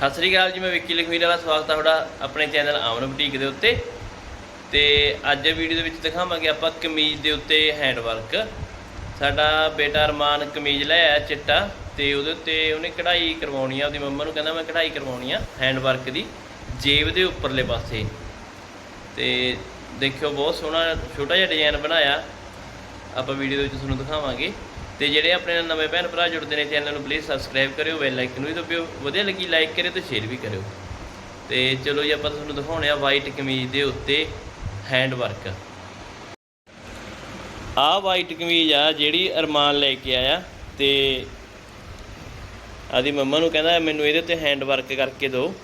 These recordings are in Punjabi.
ਸਤਿ ਸ੍ਰੀ ਅਕਾਲ ਜੀ, ਮੈਂ ਵਿੱਕੀ ਲਖਵੀਰ ਵਾਲਾ, ਸਵਾਗਤ ਹੈ ਤੁਹਾਡਾ ਆਪਣੇ ਚੈਨਲ ਆਮਨ ਬੁਟੀਕ ਦੇ ਉੱਤੇ। ਤੇ ਅੱਜ ਵੀਡੀਓ ਦੇ ਵਿੱਚ ਦਿਖਾਵਾਂਗੇ ਆਪਾਂ ਕਮੀਜ਼ ਦੇ ਉੱਤੇ ਹੈਂਡ ਵਰਕ ਸਾਡਾ ਬੇਟਾ ਅਰਮਾਨ ਕਮੀਜ਼ ਲੈ ਆਇਆ ਚਿੱਟਾ, ਤੇ ਉਹਦੇ ਉੱਤੇ ਉਹਨੇ ਕਢਾਈ ਕਰਵਾਉਣੀ ਆ, ਉਹਦੀ ਮੰਮਾ ਨੂੰ ਕਹਿੰਦਾ ਮੈਂ ਕਢਾਈ ਕਰਵਾਉਣੀ ਆ ਹੈਂਡ ਵਰਕ ਦੀ, ਜੇਬ ਦੇ ਉੱਪਰਲੇ ਪਾਸੇ। ਤੇ ਦੇਖਿਓ, ਬਹੁਤ ਸੋਹਣਾ, ਛੋਟਾ ਜਿਹਾ ਡਿਜ਼ਾਈਨ ਬਣਾਇਆ। ਆਪਾਂ ਵੀਡੀਓ ਦੇ ਵਿੱਚ ਤੁਹਾਨੂੰ ਦਿਖਾਵਾਂਗੇ। ਤੇ ਜਿਹੜੇ ਆਪਣੇ ਨਵੇਂ ਭੈਣ ਭਰਾ ਜੁੜਦੇ ਨੇ, ਚੈਨਲ ਨੂੰ ਪਲੀਜ਼ ਸਬਸਕ੍ਰਾਈਬ ਕਰਿਓ ਬੈਲ ਆਈਕਨ ਵੀ ਦਬਾਇਓ ਵਧੀਆ ਲੱਗੀ ਲਾਈਕ ਕਰਿਓ ਤੇ ਸ਼ੇਅਰ ਵੀ ਕਰਿਓ। ਤੇ ਚਲੋ ਜੀ, ਆਪਾਂ ਤੁਹਾਨੂੰ ਦਿਖਾਉਣੇ ਆ ਵਾਈਟ ਕਮੀਜ਼ ਦੇ ਉੱਤੇ ਹੈਂਡ ਵਰਕ ਆਹ ਵਾਈਟ ਕਮੀਜ਼ ਆ ਜਿਹੜੀ ਅਰਮਾਨ ਲੈ ਕੇ ਆਇਆ ਤੇ ਆਦੀ ਮੰਮਾ ਨੂੰ ਕਹਿੰਦਾ, ਮੈਨੂੰ ਇਹਦੇ ਉੱਤੇ ਹੈਂਡ ਵਰਕ ਕਰਕੇ ਦਿਓ।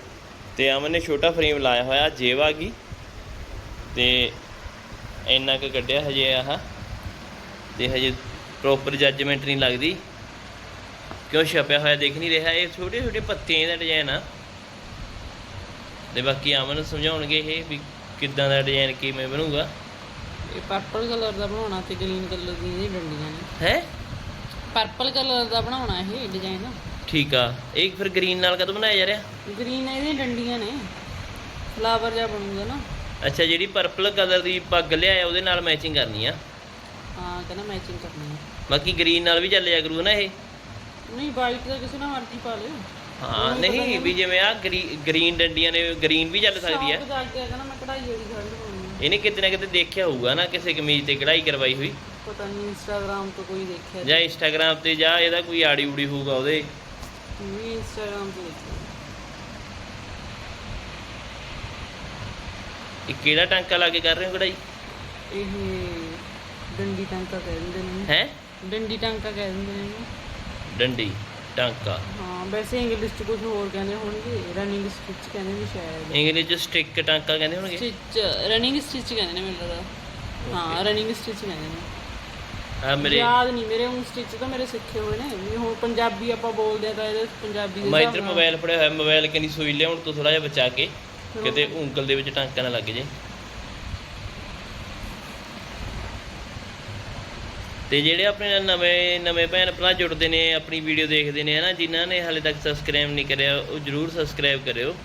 ਤੇ ਅਮਨ ਨੇ ਛੋਟਾ ਫਰੇਮ ਲਾਇਆ ਹੋਇਆ, ਜੇਬ ਆ ਗਈ। ਤੇ ਇੰਨਾ ਕੁ ਕੱਢਿਆ ਹਜੇ ਆਹ। ਤੇ ਹਜੇ ਪ੍ਰੋਪਰ ਜੱਜਮੈਂਟ ਨਹੀਂ ਲੱਗਦੀ। ਕਿਉਂ ਛਪਿਆ ਹੋਇਆ ਦੇਖ ਨਹੀਂ ਰਿਹਾ ਇਹ ਛੋਟੇ ਛੋਟੇ ਪੱਤਿਆਂ ਦਾ ਡਿਜ਼ਾਈਨ ਆ। ਤੇ ਬਾਕੀ ਅਮਨ ਸਮਝਾਉਣਗੇ ਇਹ ਵੀ ਕਿੱਦਾਂ ਦਾ ਡਿਜ਼ਾਈਨ ਕਿਵੇਂ ਬਣੂਗਾ। ਇਹ ਪਰਪਲ ਕਲਰ ਦਾ ਬਣਾਉਣਾ ਤੇ ਗ੍ਰੀਨ ਕਲਰ ਦੀਆਂ ਇਹ ਡੰਡੀਆਂ ਨੇ। ਹੈ? ਪਰਪਲ ਕਲਰ ਦਾ ਬਣਾਉਣਾ ਇਹ ਡਿਜ਼ਾਈਨ ਠੀਕ ਆ। ਇਹ ਫਿਰ ਗ੍ਰੀਨ ਨਾਲ ਕਦੋਂ ਬਣਾਇਆ ਜਾ ਰਿਹਾ? ਗ੍ਰੀਨ ਇਹਦੀਆਂ ਡੰਡੀਆਂ ਨੇ। ਫਲਾਵਰ ਜਿਹਾ ਬਣੂਗਾ ਨਾ। ਅੱਛਾ ਜਿਹੜੀ ਪਰਪਲ ਕਲਰ ਦੀ ਪੱਗ ਲਿਆਇਆ ਉਹਦੇ ਨਾਲ ਮੈਚਿੰਗ ਕਰਨੀ ਆ। ਹਾਂ ਕਹਿੰਦਾ ਮੈਚਿੰਗ ਕਰਨੀ ਹੈ ਬਾਕੀ ਗ੍ਰੀਨ ਨਾਲ ਵੀ ਚੱਲ ਜਾ ਕਰੂ ਨਾ ਇਹ? ਨਹੀਂ ਵਾਈਟ ਦਾ ਕਿਸੇ ਨਾਲ ਮਰਜ਼ੀ ਪਾ ਲਿਓ। ਹਾਂ ਨਹੀਂ ਵੀ ਜਿਵੇਂ ਆ ਗ੍ਰੀਨ ਡੰਡੀਆਂ ਨੇ ਗ੍ਰੀਨ ਵੀ ਚੱਲ ਸਕਦੀ ਆ। ਸ਼ੌਕ ਜਾ ਕੇ ਕਹਿੰਦਾ ਮੈਂ ਕਢਾਈ ਵਾਲੀ ਸ਼ਰਟ ਪਾਉਣੀ ਹੈ ਇਹਨੇ ਕਿਤੇ ਨਾ ਕਿਤੇ ਦੇਖਿਆ ਹੋਊਗਾ ਨਾ ਕਿਸੇ ਕਮੀਜ਼ ਤੇ ਕਢਾਈ ਕਰਵਾਈ ਹੋਈ। ਪਤਾ ਨਹੀਂ ਇੰਸਟਾਗ੍ਰਾਮ ਤੋਂ ਕੋਈ ਦੇਖਿਆ ਜਾਂ ਇੰਸਟਾਗ੍ਰam ਤੇ ਜਾਂ ਇਹਦਾ ਕੋਈ ਆੜੀ ਉੜੀ ਹੋਊਗਾ ਉਹਦੇ। ਵੀ ਇੰਸਟਾਗ੍ਰਾਮ ਤੋਂ ਦੇਖਿਆ ਇਹ ਕਿਹੜਾ ਟਾਂਕਾ ਲਾ ਕੇ ਕਰ ਰਹੇ ਹੋ ਕਢਾਈ? ਇਹ ਡੰਡੀ ਟਾਂਕਾ ਕਹਿ ਦਿੰਦੇ ਨੇ। ਹੈ? ਡੰਡੀ ਟਾਂਕਾ ਕਹਿ ਦਿੰਦੇ ਨੇ। ਇਹਨੂੰ। ਡੰਡੀ ਟਾਂਕਾ। ਹਾਂ ਵੈਸੇ ਇੰਗਲਿਸ਼ ਚ ਕੁਝ ਹੋਰ ਕਹਿੰਦੇ ਹੋਣਗੇ। ਰਨਿੰਗ ਸਟਿਚ ਕਹਿੰਦੇ ਨੇ ਸ਼ਾਇਦ। ਇੰਗਲਿਸ਼ ਚ ਸਟਿਕ ਟਾਂਕਾ ਕਹਿੰਦੇ ਹੋਣਗੇ? ਸਟਿਚ ਰਨਿੰਗ ਸਟਿਚ ਕਹਿੰਦੇ ਨੇ ਮੈਨੂੰ ਲੱਗਦਾ। ਹਾਂ ਰਨਿੰਗ ਸਟਿਚ ਕਹਿੰਦੇ ਨੇ। ਆ ਮੇਰੇ ਯਾਦ ਨਹੀਂ ਮੇਰੇ ਹੁਣ ਸਟਿਚ ਤਾਂ ਮੇਰੇ ਸਿੱਖੇ ਹੋਏ ਨੇ। ਵੀ ਹੁਣ ਪੰਜਾਬੀ ਆਪਾਂ ਬੋਲਦੇ ਆ ਤਾਂ ਇਹਦੇ ਪੰਜਾਬੀ ਦੇ ਮੈਂ ਹਿਸਾਬ ਇੱਧਰ ਨਾਲ- ਮੋਬਾਈਲ ਫੜਿਆ ਹੋਇਆ ਮੋਬਾਈਲ ਕਿੰਨੀ ਸੂਈ ਲਿਆਉਣ ਤੋਂ ਥੋੜਾ ਜਿਹਾ ਬਚਾ ਕੇ ਕਿਤੇ ਉਂਗਲ ਦੇ ਵਿੱਚ ਟਾਂਕਾ ਨਾ ਲੱਗ ਜੇ। ਤੇ ਜਿਹੜੇ ਆਪਣੇ ਨਾਲ ਨਵੇਂ ਨਵੇਂ ਭੈਣ ਭਰਾ ਜੁੜਦੇ ਨੇ, ਆਪਣੀ ਵੀਡੀਓ ਦੇਖਦੇ ਨੇ, ਹਨਾ, ਜਿਨ੍ਹਾਂ ਨੇ ਹਾਲੇ ਤੱਕ ਸਬਸਕ੍ਰਾਈਬ ਨਹੀਂ ਕਰਿਆ, ਉਹ ਜਰੂਰ ਸਬਸਕ੍ਰਾਈਬ ਕਰਿਓ।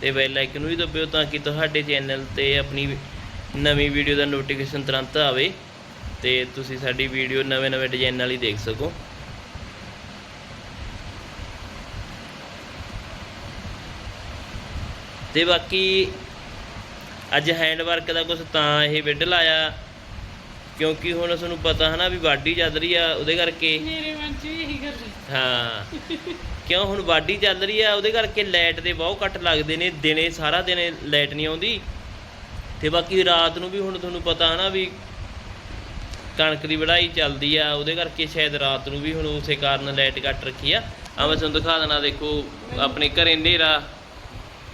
ਤੇ ਬੈਲ ਆਈਕਨ ਵੀ ਦਬਾਇਓ ਤਾਂ ਕਿ ਤੁਹਾਡੇ ਚੈਨਲ ਤੇ ਆਪਣੀ ਨਵੀਂ ਵੀਡੀਓ ਦਾ ਨੋਟੀਫਿਕੇਸ਼ਨ ਤੁਰੰਤ ਆਵੇ ਤੇ ਤੁਸੀਂ ਸਾਡੀ ਵੀਡੀਓ ਨਵੇਂ ਨਵੇਂ ਡਿਜ਼ਾਈਨ ਵਾਲੀ ਦੇਖ ਸਕੋ। ਤੇ ਬਾਕੀ ਅੱਜ ਹੈਂਡ ਵਰਕ ਦਾ ਕੁਝ ਤਾਂ ਇਹ ਵਿੱਢ ਲਾਇਆ। ਕਿਉਂਕਿ ਹੁਣ ਤੁਹਾਨੂੰ ਪਤਾ ਹਨਾ ਵੀ ਵਾਢੀ ਚੱਲ ਰਹੀ ਆ ਉਹਦੇ ਕਰਕੇ। ਮੇਰੇ ਮਨ ਚ ਵੀ ਇਹੀ ਰਿਹਾ ਹਾਂ। ਕਿਉਂ ਹੁਣ ਵਾਢੀ ਚੱਲ ਰਹੀ ਆ ਉਹਦੇ ਕਰਕੇ ਲਾਈਟ ਦੇ ਬਹੁਤ ਕੱਟ ਲੱਗਦੇ ਨੇ ਦਿਨੇ ਸਾਰਾ ਦਿਨ ਲਾਈਟ ਨਹੀਂ ਆਉਂਦੀ। ਤੇ ਬਾਕੀ ਰਾਤ ਨੂੰ ਵੀ ਹੁਣ ਤੁਹਾਨੂੰ ਪਤਾ ਹਨਾ ਵੀ ਕਣਕ ਦੀ ਵਢਾਈ ਚੱਲਦੀ ਆ ਉਹਦੇ ਕਰਕੇ ਸ਼ਾਇਦ ਰਾਤ ਨੂੰ ਵੀ ਹੁਣ ਉਸੇ ਕਾਰਨ ਲਾਈਟ ਕੱਟ ਰੱਖੀ ਆ। ਆ ਮੈਂ ਤੁਹਾਨੂੰ ਦਿਖਾ ਦੇਣਾ ਦੇਖੋ ਆਪਣੇ ਘਰੇ ਹਨੇਰਾ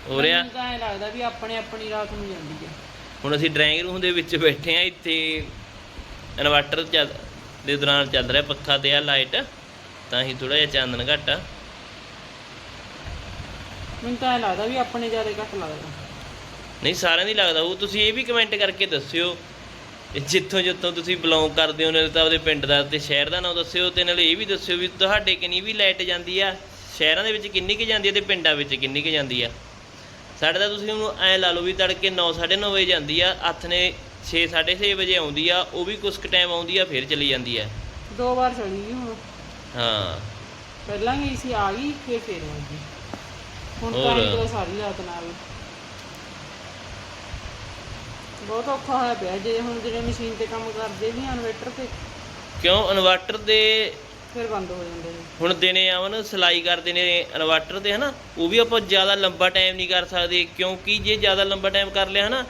ਹੋ ਰਿਹਾ। ਮੈਨੂੰ ਤਾਂ ਐਂ ਲੱਗਦਾ ਵੀ ਆਪਣੇ ਆਪਣੀ ਰਾਤ ਨੂੰ ਜਾਂਦੀ ਹੈ ਹੁਣ ਅਸੀਂ ਡਰਾਇੰਗ ਰੂਮ ਦੇ ਵਿੱਚ ਬੈਠੇ ਆ ਇੱਥੇ ਇਨਵਰਟਰ ਚੱਲ ਦੇ ਦੌਰਾਨ ਚੱਲ ਰਿਹਾ ਪੱਖਾ ਤੇ ਆ ਲਾਈਟ ਤਾਂ ਹੀ ਥੋੜਾ ਜਿਹਾ ਚਾਨਣ ਘੱਟ ਆ। ਮੈਨੂੰ ਤਾਂ ਲੱਗਦਾ ਵੀ ਆਪਣੇ ਜ਼ਿਆਦਾ ਘੱਟ ਲੱਗਦਾ ਨਹੀਂ ਸਾਰਿਆਂ ਦੀ ਲੱਗਦਾ ਉਹ ਤੁਸੀਂ ਇਹ ਵੀ ਕਮੈਂਟ ਕਰਕੇ ਦੱਸਿਓ ਜਿੱਥੋਂ ਜਿੱਥੋਂ ਤੁਸੀਂ ਬਿਲੋਂਗ ਕਰਦੇ ਹੋ ਨਾਲੇ ਤਾਂ ਉਹਦੇ ਪਿੰਡ ਦਾ ਤੇ ਸ਼ਹਿਰ ਦਾ ਨਾਮ ਦੱਸਿਓ ਤੇ ਨਾਲੇ ਇਹ ਵੀ ਦੱਸਿਓ ਵੀ ਤੁਹਾਡੇ ਕਿੰਨੀ ਵੀ ਲਾਈਟ ਜਾਂਦੀ ਆ ਸ਼ਹਿਰਾਂ ਦੇ ਵਿੱਚ ਕਿੰਨੀ ਕੁ ਜਾਂਦੀ ਆ ਤੇ ਪਿੰਡਾਂ ਵਿੱਚ ਕਿੰਨੀ ਕੁ ਜਾਂਦੀ ਆ। ਸਾਡੇ ਤਾਂ ਤੁਸੀਂ ਉਹਨੂੰ ਐ ਲਾ ਲਓ ਵੀ ਤੜਕੇ 9:30 ਵਜੇ ਜਾਂਦੀ ਆ ਹੱਥ ਨੇ 6:30 ਵਜੇ ਆਉਂਦੀ ਆ ਉਹ ਵੀ ਕੁਛ ਕੁ ਟਾਈਮ ਆਉਂਦੀ ਆ ਫਿਰ ਚਲੀ ਜਾਂਦੀ ਆ। ਦੋ ਵਾਰ ਚੜੀ ਗਈ ਹੁਣ। ਹਾਂ। ਪਹਿਲਾਂ ਗਈ ਸੀ ਆ ਗਈ ਫਿਰ ਫੇਰ ਆ ਗਈ ਹੁਣ ਤਾਂ ਹੋਰ। ਸਾਰੀ ਰਾਤ ਨਾਲ। ਬਹੁਤ ਔਖਾ ਹੋਇਆ ਪਿਆ ਜੇ ਹੁਣ ਜਿਹੜੇ ਮਸ਼ੀਨ ਤੇ ਕੰਮ ਕਰਦੇ ਵੀ ਇਨਵੇਟਰ ਤੇ ਕਿਉਂ? ਇਨਵਰਟਰ ਦੇ ਫਿਰ ਬੰਦ ਹੋ ਜਾਂਦੇ ਨੇ। ਹੁਣ ਦਿਨੇ ਆਵਨ ਸਿਲਾਈ ਕਰਦੇ ਨੇ ਇਨਵਰਟਰ ਤੇ ਹਨਾ? ਉਹ ਵੀ ਆਪਾਂ ਜ਼ਿਆਦਾ ਲੰਬਾ ਟਾਈਮ ਨਹੀਂ ਕਰ ਸਕਦੇ ਕਿਉਂਕਿ ਜੇ ਜ਼ਿਆਦਾ ਲੰਬਾ ਟਾਈਮ ਕਰ ਲਿਆ ਹਨਾ?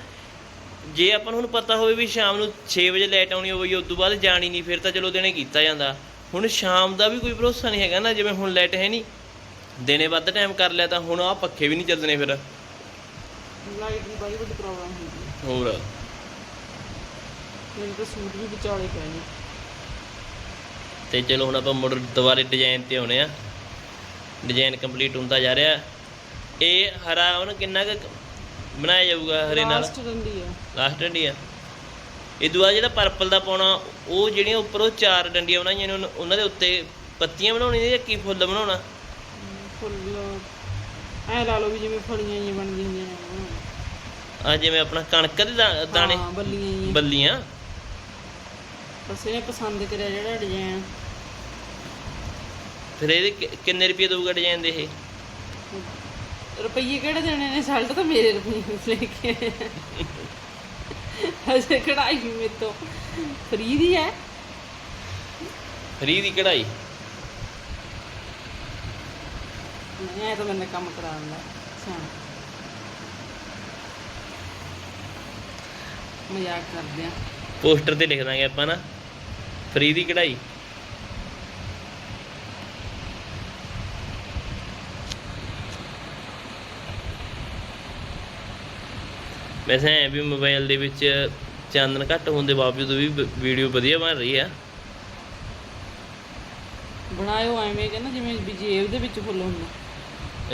ਜੇ ਆਪਾਂ ਨੂੰ ਹੁਣ ਪਤਾ ਹੋਵੇ ਵੀ ਸ਼ਾਮ ਨੂੰ 6 ਵਜੇ ਲਾਈਟ ਆਉਣੀ ਹੋਵੇ ਉਸ ਤੋਂ ਬਾਅਦ ਜਾਣੀ ਨਹੀਂ ਫਿਰ ਤਾਂ ਚਲੋ ਦਿਨੇ ਕੀਤਾ ਜਾਂਦਾ। ਹੁਣ ਸ਼ਾਮ ਦਾ ਵੀ ਕੋਈ ਭਰੋਸਾ ਨਹੀਂ ਹੈਗਾ ਨਾ ਜਿਵੇਂ ਹੁਣ ਲਾਈਟ ਹੈ ਨਹੀਂ। ਦਿਨੇ ਵੱਧ ਟਾਈਮ ਕਰ ਲਿਆ ਤਾਂ ਹੁਣ ਆਹ ਪੱਖੇ ਵੀ ਨਹੀਂ ਚੱਲਣੇ ਫਿਰ। ਲਾਈਟ ਦੀ ਬੜੀ ਵੱਡੀ ਪ੍ਰੋਬਲਮ ਹੁੰਦੀ ਹੈ। ਹੋਰ? ਮੈਨੂੰ ਤਾਂ ਸੂਟ ਵੀ ਵਿਚਾਲੇ ਪੈ ਨੇ। ਤੇ ਚਲੋ ਹੁਣ ਆਪਾਂ ਮੁੜ ਦੁਬਾਰੇ ਡਿਜ਼ਾਈਨ ਤੇ ਆਉਣੇ ਆ। ਡਿਜ਼ਾਈਨ ਕੰਪਲੀਟ ਹੁੰਦਾ ਜਾ ਰਿਹਾ। ਇਹ ਹਰਾ ਹੁਣ ਕਿੰਨਾ ਕੁ ਬਣਾਇਆ ਜਾਊਗਾ ਹਰੇ ਨਾਲ? ਲਾਸਟ ਰੰਦੀ ਹੈ ਲਾਸਟ ਡੰਡੀ ਆ। ਇਹ ਦੂਆ ਜਿਹੜਾ ਪਰਪਲ ਦਾ ਪਾਉਣਾ ਉਹ ਜਿਹੜੀਆਂ ਉੱਪਰ ਉਹ ਚਾਰ ਡੰਡੀਆਂ ਬਣਾਈਆਂ ਨੇ ਉਹਨਾਂ- ਉਹਨਾਂ ਦੇ ਉੱਤੇ ਪੱਤੀਆਂ ਬਣਾਉਣੀਆਂ ਜਾਂ ਕੀ ਫੁੱਲ ਬਣਾਉਣਾ? ਫੁੱਲ ਐ ਲਾ ਲਓ ਵੀ ਜਿਵੇਂ ਫਲੀਆਂ ਜਿਹੀਆਂ ਬਣਦੀਆਂ ਹੁੰਦੀਆਂ ਨੇ। ਆ ਜਿਵੇਂ ਆਪਣਾ ਕਣਕ ਦੇ ਦਾ- ਦਾਣੇ? ਹਾਂ ਬੱਲੀਆਂ ਜਿਹੀਆਂ। ਬੱਲੀਆਂ? ਬਸ ਇਹਨੇ ਪਸੰਦ ਕਰਿਆ ਜਿਹੜਾ ਡਿਜ਼ਾਈਨ ਫਿਰ ਇਹਦੇ ਕਿ- ਕਿੰਨੇ ਰੁਪਏ ਦਊਗਾ ਡਿਜ਼ਾਈਨ ਦੇ ਇਹ? ਰੁਪਈਏ ਕਿਹੜੇ ਦੇਣੇ ਨੇ? ਸਾਲਟ ਤਾਂ ਮੇਰੇ ਰੁਪਈਏ ਲੈ ਕੇ। ਅਜੇ ਕਢਾਈ ਮੇਰੇ ਤੋਂ। ਫਰੀ ਦੀ ਹੈ ਫਰੀ ਦੀ ਕਢਾਈ? ਮੈਂ ਤਾਂ ਮੈਨੂੰ ਕੰਮ ਕਰਾਉਣ ਦਾ ਮਜ਼ਾਕ ਕਰਦੇ ਆ। ਪੋਸਟਰ ਤੇ ਲਿਖ ਦਾਂਗੇ ਆਪਾਂ ਨਾ। ਫਰੀ ਦੀ ਕਢਾਈ। ਵੈਸੇ ਐ ਵੀ ਮੋਬਾਈਲ ਦੇ ਵਿੱਚ ਚਾਨਣ ਘੱਟ ਹੋਣ ਦੇ ਬਾਵਜੂਦ ਵੀ ਵੀਡੀਓ ਵਧੀਆ ਬਣ ਰਹੀ ਆ। ਬਣਾਇਓ ਐਵੇਂ ਕਿ ਨਾ ਜਿਵੇਂ ਵੀ ਜੇਬ ਦੇ ਵਿੱਚ ਫੁੱਲ ਹੁੰਦਾ।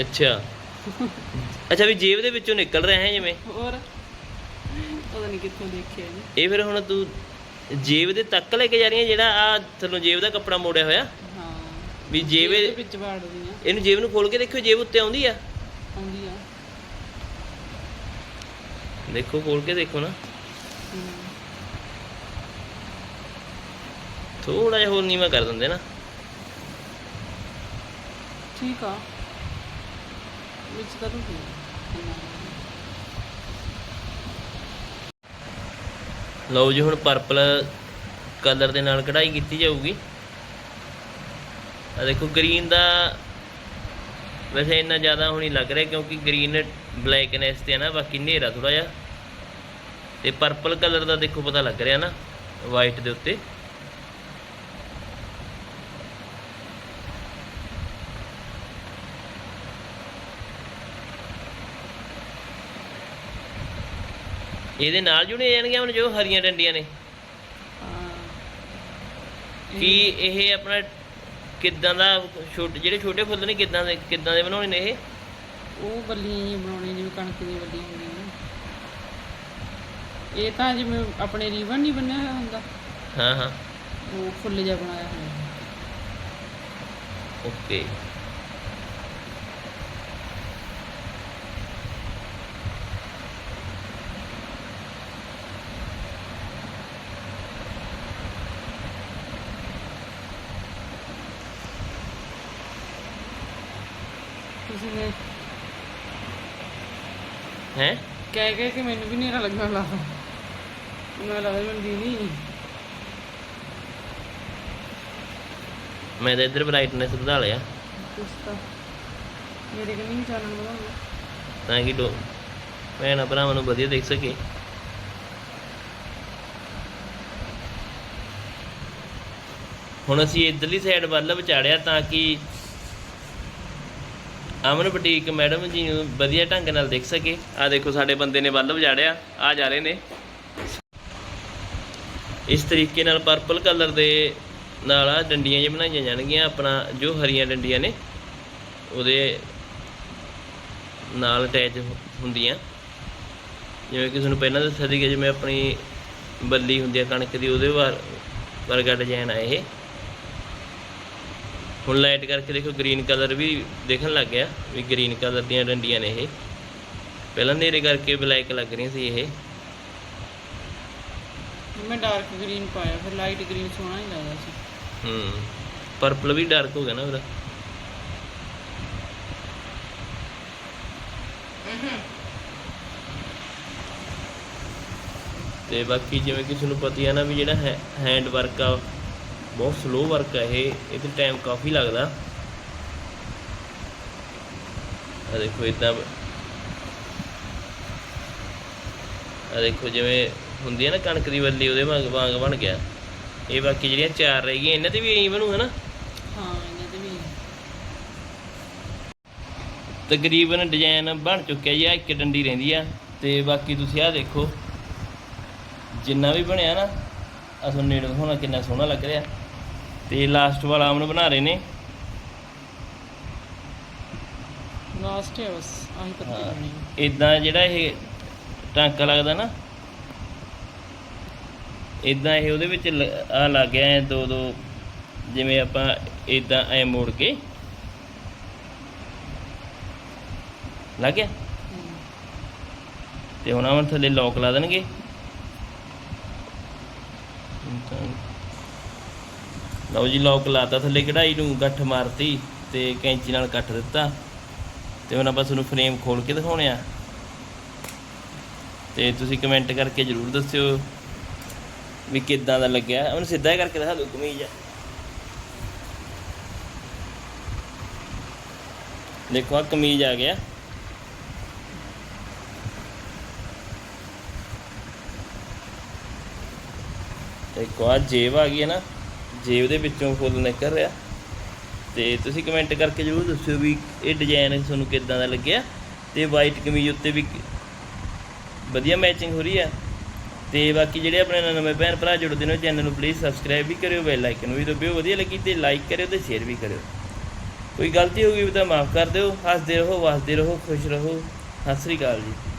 ਅੱਛਾ। ਅੱਛਾ ਵੀ ਜੇਬ ਦੇ ਵਿੱਚੋਂ ਨਿਕਲ ਰਿਹਾ ਹੈ ਜਿਵੇਂ। ਹੋਰ? ਪਤਾ ਨਹੀਂ ਕਿੱਥੋਂ ਦੇਖਿਆ ਜੀ। ਇਹ ਫਿਰ ਹੁਣ ਤੂੰ ਜੇਬ ਦੇ ਤੱਕ ਲੈ ਕੇ ਜਾ ਰਹੀ ਹੈ ਜਿਹੜਾ ਆ ਥੱਲੋਂ ਜੇਬ ਦਾ ਕੱਪੜਾ ਮੋੜਿਆ ਹੋਇਆ? ਹਾਂ। ਵੀ ਜੇਬ ਦੇ ਇਹ- ਵਿੱਚ ਵਾੜਦੀ ਆ। ਇਹਨੂੰ ਜੇਬ ਨੂੰ ਖੋਲ ਕੇ ਦੇਖਿਓ ਜੇਬ ਉੱਤੇ ਆਉਂਦੀ ਆ। ਆਉਂਦੀ ਆ। ਦੇਖੋ ਖੋਲ ਕੇ ਦੇਖੋ ਨਾ। ਥੋੜਾ ਜਿਹਾ ਹੋਰ ਨੀਵਾ ਕਰ ਦਿੰਦੇ ਨਾ। ਠੀਕ ਆ। ਵਿੱਚ ਕਰੂੰਗੀ ਲਓ ਜੀ ਹੁਣ ਪਰਪਲ ਕਲਰ ਦੇ ਨਾਲ ਕਢਾਈ ਕੀਤੀ ਜਾਊਗੀ। ਆ ਦੇਖੋ ਗ੍ਰੀਨ ਦਾ ਵੈਸੇ ਇੰਨਾ ਜ਼ਿਆਦਾ ਹੁਣ ਨਹੀਂ ਲੱਗ ਰਿਹਾ ਕਿਉਂਕਿ ਗ੍ਰੀਨ ਬਲੈਕਨੈਸ ਤੇ ਹੈ ਨਾ ਬਾਕੀ ਹਨੇਰਾ ਥੋੜਾ ਜਿਹਾ। ਤੇ ਪਰਪਲ ਕਲਰ ਦਾ ਦੇਖੋ ਪਤਾ ਲੱਗ ਰਿਹਾ ਨਾ ਵਾਈਟ ਦੇ ਉੱਤੇ। ਇਹਦੇ ਨਾਲ ਜੁੜੇ ਜਾਣਗੀਆਂ ਹੁਣ ਜੋ ਹਰੀਆਂ ਡੰਡੀਆਂ ਨੇ। ਕੀ ਇਹ ਆਪਣਾ ਕਿੱਦਾਂ ਦਾ ਛੋਟੇ ਜਿਹੜੇ ਛੋਟੇ ਫੁੱਲ ਨੇ ਕਿੱਦਾਂ ਦੇ ਕਿੱਦਾਂ ਦੇ ਬਣਾਉਣੇ ਨੇ ਇਹ? ਉਹ ਬੱਲੀਆਂ ਜਿਹੀਆਂ ਬਣਾਉਣੀਆਂ ਜਿਵੇਂ ਕਣਕ ਦੀਆਂ ਬੱਲੀਆਂ ਹੁੰਦੀਆਂ ਨੇ। ਇਹ ਤਾਂ ਜਿਵੇਂ ਆਪਣੇ ਰੀਬਨ ਨਹੀਂ ਬੰਨਿਆ ਹੋਇਆ ਹੁੰਦਾ। ਹਾਂ ਹਾਂ। ਉਹ ਫੁੱਲ ਜਿਹਾ ਬਣਾਇਆ ਹੋਇਆ। ਓਕੇ। ਤੁਸੀਂ ਨੇ ਹੈ? ਕਹਿ ਕਹਿ ਕੇ ਮੈਨੂੰ ਵੀ ਨਹੀਂ ਲੱਗਣ ਲੱਗਾ ਮੈਨੂੰ ਲੱਗਦਾ ਮੈਨੂੰ ਦੀ ਨਹੀਂ। ਮੈਂ ਤਾਂ ਇੱਧਰ ਬ੍ਰਾਈਟਨੈਸ ਵਧਾ ਲਿਆ। ਕੁਛ ਤਾਂ। ਮੇਰੇ ਕੰਨੀ ਨਹੀਂ ਚਾਨਣ ਬਣਾਉਣਾ ਤਾਂ ਕਿ ਲੋ ਭੈਣਾਂ ਭਰਾਵਾਂ ਨੂੰ ਵਧੀਆ ਦੇਖ ਸਕੇ। ਹੁਣ ਅਸੀਂ ਇੱਧਰਲੀ ਸਾਈਡ ਵੱਲ ਵਿਚਾੜਿਆ ਤਾਂ ਕਿ ਅਮਨ ਬੁਟੀਕ ਮੈਡਮ ਜੀ ਨੂੰ ਵਧੀਆ ਢੰਗ ਨਾਲ ਦੇਖ ਸਕੇ। ਆ ਦੇਖੋ ਸਾਡੇ ਬੰਦੇ ਨੇ ਵੱਲ ਵਿਚਾੜਿਆ ਆ ਜਾ ਰਹੇ ਨੇ। ਇਸ ਤਰੀਕੇ ਨਾਲ ਪਰਪਲ ਕਲਰ ਦੇ ਨਾਲ ਆ ਡੰਡੀਆਂ ਜਿਹੀਆਂ ਬਣਾਈਆਂ ਜਾਣਗੀਆਂ, ਆਪਣਾ ਜੋ ਹਰੀਆਂ ਡੰਡੀਆਂ ਨੇ, ਉਹਦੇ ਨਾਲ ਅਟੈਚ ਹੁੰਦੀਆਂ। ਜਿਵੇਂ ਕਿ ਤੁਹਾਨੂੰ ਪਹਿਲਾਂ ਦੱਸਿਆ ਸੀ ਕਿ ਜਿਵੇਂ ਆਪਣੀ ਬੱਲੀ ਹੁੰਦੀ ਆ, ਕਣਕ ਦੀ, ਉਹਦੇ ਵਾਰ, ਵਰਗਾ ਡਿਜ਼ਾਈਨ ਆ ਇਹ। ਹੁਣ ਲਾਈਟ ਕਰਕੇ ਦੇਖੋ ਗ੍ਰੀਨ ਕਲਰ ਵੀ ਦੇਖਣ ਲੱਗ ਗਿਆ, ਵੀ ਗ੍ਰੀਨ ਕਲਰ ਦੀਆਂ ਡੰਡੀਆਂ ਨੇ ਇਹ। ਪਹਿਲਾਂ ਨੇਰੇ ਕਰਕੇ ਬਲੈਕ ਲੱਗ ਰਹੀਆਂ ਸੀ ਇਹ। ਮੈਂ ਡਾਰਕ ਗ੍ਰੀਨ ਪਾਇਆ ਫਿਰ ਲਾਈਟ ਗ੍ਰੀਨ ਸੋਹਣਾ ਹੀ ਲੱਗਦਾ ਸੀ। ਹੂੰ ਪਰਪਲ ਵੀ ਡਾਰਕ ਹੋ ਗਿਆ ਨਾ ਉਹਦਾ। ਤੇ ਬਾਕੀ ਜਿਵੇਂ ਕਿ ਤੁਹਾਨੂੰ ਪਤਾ ਹੀ ਆ ਨਾ ਵੀ ਜਿਹੜਾ ਹੈਂਡ ਵਰਕ ਆ ਬਹੁਤ ਸਲੋ ਵਰਕ ਆ ਇਹ ਇਹਦੇ ਟਾਈਮ ਕਾਫੀ ਲੱਗਦਾ। ਆ ਦੇਖੋ ਇਦਾਂ ਆ ਦੇਖੋ ਜਿਵੇਂ ਹੁੰਦੀ ਹੈ ਨਾ ਕਣਕ ਦੀ ਬੱਲੀ ਉਹਦੇ ਵਾਂਗ ਵਾਂਗ ਬਣ ਗਿਆ। ਇਹ ਬਾਕੀ ਜਿਹੜੀਆਂ ਚਾਰ ਰਹਿ ਗਈਆਂ ਇਹਨਾਂ ਤੇ ਵੀ ਐਂ ਬਣੂ ਹਾਂ ਇਹਨਾਂ ਤੇ ਵੀ ਤਕਰੀਬਨ ਡਿਜ਼ਾਈਨ ਬਣ ਚੁੱਕਿਆ ਜੀ ਆ ਇੱਕ ਡੰਡੀ ਰਹਿੰਦੀ ਆ ਤੇ ਬਾਕੀ ਤੁਸੀਂ ਆ ਦੇਖੋ ਜਿੰਨਾ ਵੀ ਬਣਿਆ ਨਾ ਆ ਤੁਹਾਨੂੰ ਨੇੜੇ ਦਿਖਾਉਣਾ ਕਿੰਨਾ ਸੋਹਣਾ ਲੱਗ ਰਿਹਾ। ਤੇ ਲਾਸਟ ਵਾਲਾ ਆਮਨ ਬਣਾ ਰਹੇ ਨੇ। ਲਾਸਟ ਹੈ ਬਸ ਆਹੀ ਪੱਤੀ। ਬਣੀ ਇਦਾਂ ਜਿਹੜਾ ਇਹ ਟਾਂਕਾ ਲੱਗਦਾ ਨਾ ਇਦਾਂ ਇਹ ਉਹਦੇ ਵਿੱਚ ਆ ਲੱਗ ਗਿਆ ਐ, ਦੋ ਦੋ, ਜਿਵੇਂ ਆਪਾਂ ਇਦਾਂ ਐ ਮੋੜ ਕੇ। ਲੱਗ ਗਿਆ? ਤੇ ਹੁਣ ਆਵਣ ਥੱਲੇ ਲੋਕ ਲਾ ਦੇਣਗੇ। ਲਓ ਜੀ ਲੋਕ ਲਾਤਾ, ਥੱਲੇ ਕਢਾਈ ਨੂੰ ਗੱਠ ਮਾਰਤੀ ਤੇ ਕੈਂਚੀ ਨਾਲ ਕੱਟ ਦਿੱਤਾ। ਤੇ ਹੁਣ ਆਪਾਂ ਤੁਹਾਨੂੰ ਫਰੇਮ ਖੋਲ ਕੇ ਦਿਖਾਉਣੇ ਆ। ਤੇ ਤੁਸੀਂ ਕਮੈਂਟ ਕਰਕੇ ਜਰੂਰ ਦੱਸਿਓ। ਵੀ ਕਿੱਦਾਂ ਦਾ ਲੱਗਿਆ। ਉਹਨੂੰ ਸਿੱਧਾ ਹੀ ਕਰਕੇ ਦਿਖਾ ਦਿਓ ਕਮੀਜ਼। ਦੇਖੋ ਆ ਕਮੀਜ਼ ਆ ਗਿਆ। ਦੇਖੋ ਆ ਜੇਬ ਆ ਗਈ ਹੈ ਨਾ। ਜੇਬ ਦੇ ਵਿੱਚੋਂ ਫੁੱਲ ਨਿਕਲ ਰਿਹਾ। ਤੇ ਤੁਸੀਂ ਕਮੈਂਟ ਕਰਕੇ ਜਰੂਰ ਦੱਸਿਓ ਵੀ ਇਹ ਡਿਜ਼ਾਈਨ ਤੁਹਾਨੂੰ ਕਿੱਦਾਂ ਦਾ ਲੱਗਿਆ। ਤੇ ਵਾਈਟ ਕਮੀਜ਼ ਉੱਤੇ ਵੀ ਵਧੀਆ ਮੈਚਿੰਗ ਹੋ ਰਹੀ ਹੈ। ਤੇ ਬਾਕੀ ਜਿਹੜੇ ਆਪਣੇ ਨਵੇਂ ਭੈਣ ਭਰਾ ਜੁੜਦੇ ਨੇ ਚੈਨਲ ਨੂੰ ਪਲੀਜ਼ ਸਬਸਕ੍ਰਾਈਬ ਵੀ ਕਰਿਓ ਬੈਲ ਆਈਕਨ ਵੀ ਦਬਿਓ, ਵਧੀਆ ਲੱਗੀ ਤੇ ਲਾਈਕ ਕਰਿਓ ਤੇ ਸ਼ੇਅਰ ਵੀ ਕਰਿਓ। ਕੋਈ ਗਲਤੀ ਹੋ ਗਈ ਤਾਂ ਮਾਫ ਕਰ ਦਿਓ, ਹੱਸਦੇ ਰਹੋ, ਵਸਦੇ ਰਹੋ, ਖੁਸ਼ ਰਹੋ। ਸਤਿ ਸ੍ਰੀ ਅਕਾਲ ਜੀ।